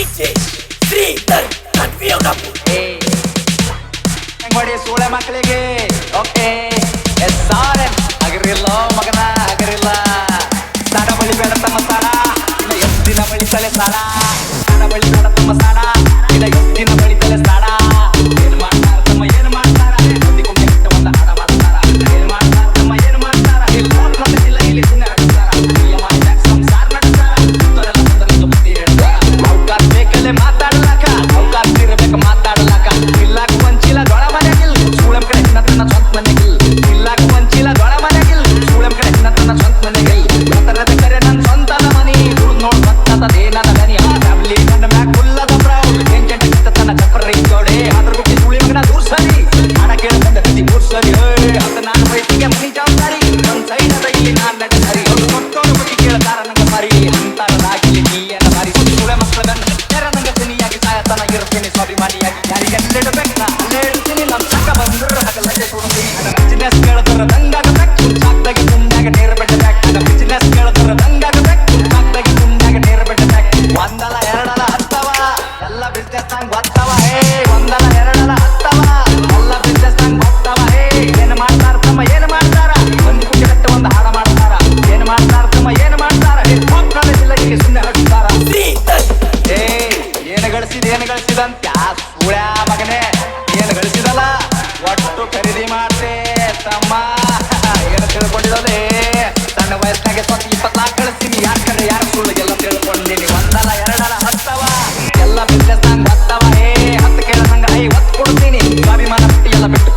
ಶ್ರೀಧರ್ ಅಂಗಡಿ ಸೂಳೆ ಮಕ್ಕಳಿಗೆ ಓಕೆ ಎಸ್ ಆರ್ ಆಗಿರಿಲ್ಲ ಮಗನ ಆಗಿರಿಲ್ಲ ಸಾಡ ಬಳಿ ಬೇಡ ತಮ್ಮ ಎಷ್ಟು ದಿನ sana yürürseniz fabri maliye ಗಳಿಸಿದಂತ Sullia ಮಗನೇ ಏನು ಗಳಿಸಿದಲ್ಲ ಒಟ್ಟು ಖರೀದಿ ಮಾಡ್ತೆ ತಮ್ಮ. ಏನು ತಿಳ್ಕೊಂಡಿರೋದೇ? ಸಣ್ಣ ವಯಸ್ಸಾಗೆ ಸ್ವಲ್ಪ ಇಪ್ಪತ್ನಾಲ್ಕು ಗಳಿಸ್ತೀನಿ ಯಾಕಂದ್ರೆ ಯಾರು ಸುಳ್ಳು ಎಲ್ಲ ತಿಳ್ಕೊಂಡಿನಿ ಒಂದಲ್ಲ, ಎರಡಲ್ಲ, ಹತ್ತವ. ಎಲ್ಲ ಬಿಸ್ನೆಸ್ ನಂಗೆ ಹತ್ತವ. ಏ, ಹತ್ತು ಕೇಳ ನಂಗೆ ಐವತ್ತು ಕೊಡ್ತೀನಿ. ಸ್ವಾಭಿಮಾನ ಎಲ್ಲ ಬಿಟ್ಟು